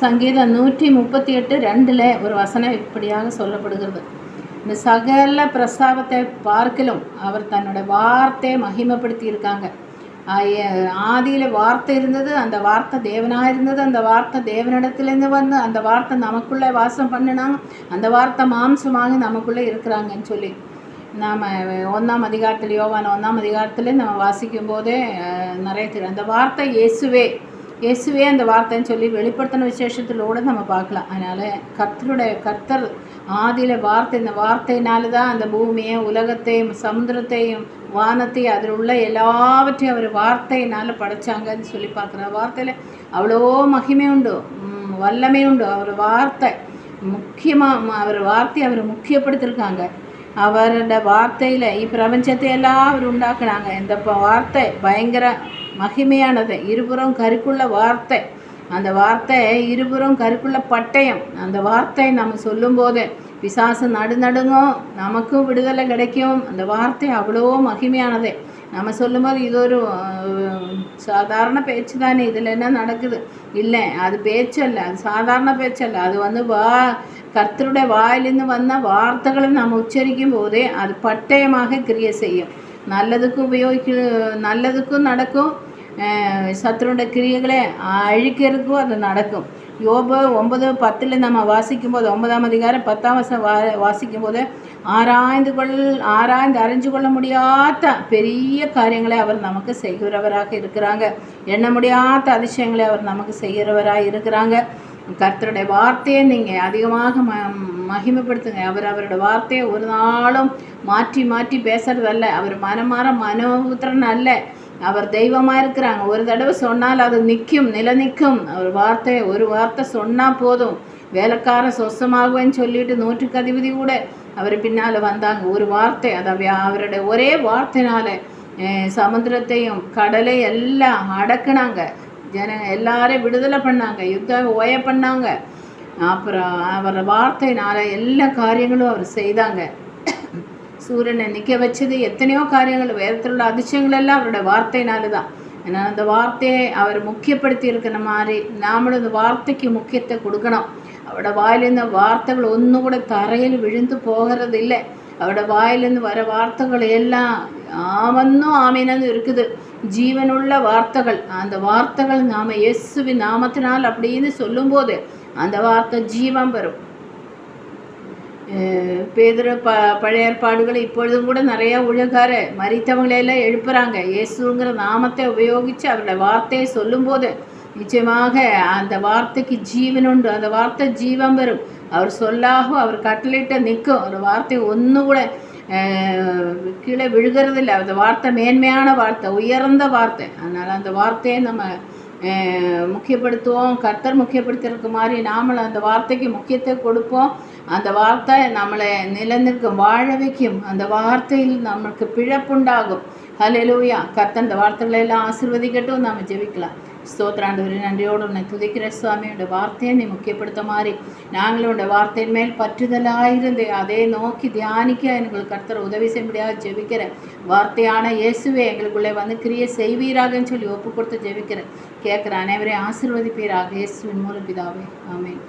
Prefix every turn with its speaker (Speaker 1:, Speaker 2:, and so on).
Speaker 1: சங்கீதம் நூற்றி முப்பத்தி எட்டு ரெண்டில் ஒரு வசனம் இப்படியாக சொல்லப்படுகிறது. இந்த சகல பிரஸ்தாபத்தை பார்க்கலும் அவர் தன்னோட வார்த்தையை மகிமைப்படுத்தி இருக்காங்க ஆதியில் வார்த்தை இருந்தது அந்த வார்த்தை தேவனாக இருந்தது அந்த வார்த்தை தேவனிடத்துலேருந்து வந்து அந்த வார்த்தை நமக்குள்ளே வாசம் பண்ணினாங்க அந்த வார்த்தை மாம்சமாக நமக்குள்ளே இருக்கிறாங்கன்னு சொல்லி. நாம் ஒன்றாம் அதிகாரத்தில் யோவான் ஒன்றாம் அதிகாரத்தில் நம்ம வாசிக்கும் போதே நிறைய தெரியும். அந்த வார்த்தை இயேசுவே இயேசுவே அந்த வார்த்தைன்னு சொல்லி வெளிப்படுத்தின விசேஷத்திலோட நம்ம பார்க்கலாம். அதனால் கர்த்தருடைய கர்த்தர் ஆதியில் வார்த்தை இந்த வார்த்தையினால தான் அந்த பூமியை உலகத்தையும் சமுத்திரத்தையும் வானத்தையும் அதில் உள்ள எல்லாவற்றையும் அவர் வார்த்தையினால் படைச்சாங்கன்னு சொல்லி பார்க்குற வார்த்தையில் அவ்வளோ மகிமை உண்டு. வல்லமை உண்டு. அவர் வார்த்தை முக்கியமாக அவர் வார்த்தையை அவர் முக்கியப்படுத்தியிருக்காங்க. அவரோட வார்த்தையில் இப்பிரபஞ்சத்தை எல்லாம் அவர் உண்டாக்குனாங்க. இந்த வார்த்தை பயங்கர மகிமையானது. இருபுறம் கருக்குள்ள வார்த்தை. அந்த வார்த்தை இருபுறம் கருக்குள்ள பட்டயம். அந்த வார்த்தை நம்ம சொல்லும்போது பிசாசு நடுநடுங்கும் நமக்கும் விடுதலை கிடைக்கும். அந்த வார்த்தை அவ்வளோ மகிமையானது. நம்ம சொல்லும்போது இது ஒரு சாதாரண பேச்சு தானே. இதில் என்ன நடக்குது? இல்லை அது பேச்சல்ல. அது சாதாரண பேச்சல்ல. அது வந்து வா கர்த்தருடைய வாயிலிருந்து வந்த வார்த்தைகளை நம்ம உச்சரிக்கும் போதே அது பட்டயமாக கிரியை செய்யும். நல்லதுக்கும் உபயோகிக்க நல்லதுக்கும் நடக்கும். அஹ், கிரியைகளை அழிக்கிறதுக்கும் அது நடக்கும். யோபு ஒன்பது பத்தில் நம்ம வாசிக்கும் போது ஒன்பதாம் அதிகாரம் பத்தாம் வருஷம் வா வாசிக்கும் போது ஆராய்ந்து கொள் ஆராய்ந்து அறிஞ்சு கொள்ள முடியாத பெரிய காரியங்களை அவர் நமக்கு செய்கிறவராக இருக்கிறாங்க. எண்ண முடியாத அதிசயங்களை அவர் நமக்கு செய்கிறவராக இருக்கிறாங்க. கர்த்தருடைய வார்த்தையை நீங்கள் அதிகமாக ம மகிமைப்படுத்துங்க. அவர் அவரோட வார்த்தையை ஒரு நாளும் மாற்றி மாற்றி பேசுறதல்ல. அவர் மனமாற மனோபுத்திரன் அல்ல. அவர் தெய்வமாக இருக்கிறாங்க. ஒரு தடவை சொன்னால் அது நிற்கும் நில நிற்கும் அவர் வார்த்தை ஒரு வார்த்தை சொன்னால் போதும். வேலைக்காரன் சொசமாகுவேன்னு சொல்லிட்டு நூற்றுக்கு அதிபதி கூட அவர் பின்னால் வந்தாங்க. ஒரு வார்த்தை அதாவது அவருடைய ஒரே வார்த்தைனால சமுத்திரத்தையும் கடலை எல்லாம் அடக்குனாங்க. ஜன எல்லாரையும் விடுதலை பண்ணாங்க. யுத்தம் ஓய பண்ணாங்க. அப்புறம் அவர் வார்த்தையினால எல்லா காரியங்களும் அவர் செய்தாங்க. சூரியனை நிற்க வச்சது எத்தனையோ காரியங்கள் வேதத்தில் உள்ள அதிசயங்கள் எல்லாம் அவரோட வார்த்தையினால தான் ஏன்னா அந்த வார்த்தையை அவர் முக்கியப்படுத்தி இருக்கிற மாதிரி நாமளும் அந்த வார்த்தைக்கு முக்கியத்தை கொடுக்கணும். அவரோட வாயிலிருந்த வார்த்தைகள் ஒன்றும் கூட தரையில் விழுந்து போகிறது இல்லை அவரோட வாயிலிருந்து வர வார்த்தைகள் எல்லாம் ஆமன்னும் ஆமீனன்னு இருக்குது. ஜீவனுள்ள வார்த்தைகள் அந்த வார்த்தைகள் நாம் இயேசுவின் நாமத்தினால் அப்படின்னு சொல்லும்போது அந்த வார்த்தை ஜீவம் பெறும். பேதுரு ப பழைய ஏற்பாடுகள் இப்பொழுதும் கூட நிறைய உலகார மறித்தவங்களையெல்லாம் எழுப்புறாங்க. இயேசுங்கிற நாமத்தை உபயோகித்து அவருடைய வார்த்தையை சொல்லும்போது நிச்சயமாக அந்த வார்த்தைக்கு ஜீவன் உண்டு. அந்த வார்த்தை ஜீவன் பெறும். அவர் சொல்லாகும் அவர் கட்டளிட்ட நிற்கும். ஒரு வார்த்தை ஒன்று கூட கீழே விழுகிறதில்ல. அந்த வார்த்தை மேன்மையான வார்த்தை உயர்ந்த வார்த்தை. அதனால் அந்த வார்த்தையை நம்ம முக்கியப்படுத்துவோம். கர்த்தர் முக்கியப்படுத்தியிருக்க மாதிரி நாமளும் அந்த வார்த்தைக்கு முக்கியத்தை கொடுப்போம். அந்த வார்த்தை நம்மளை நிலநிற்க வாழ வைக்கும். அந்த வார்த்தையில் நம்மளுக்கு பிழப்புண்டாகும். ஹலெலூயா கர்த்தர் அந்த வார்த்தைகளை எல்லாம் ஆசிர்வதிக்கட்டும் நாம் ஜெபிக்கலாம் ஸ்தோத்திராண்டவரே நன்றியோடு உன்னை துதிக்கிற சுவாமியோட வார்த்தையை நீ முக்கியப்படுத்த மாதிரி நாங்களும் உடைய வார்த்தையின் மேல் பற்றுதலாயிருந்து அதை நோக்கி தியானிக்க எங்களுக்கு கர்த்தர் உதவி செய்யும்படியாக ஜெபிக்கிறேன் வார்த்தையான இயேசுவே எங்களுக்குள்ளே வந்து கிரியை செய்வீராகன்னு சொல்லி ஒப்பு கொடுத்து ஜெபிக்கிறேன் கேட்குற அனைவரையும் ஆசிர்வதிப்பீராக இயேசுவின் மூலம் பிதாவே ஆமேன்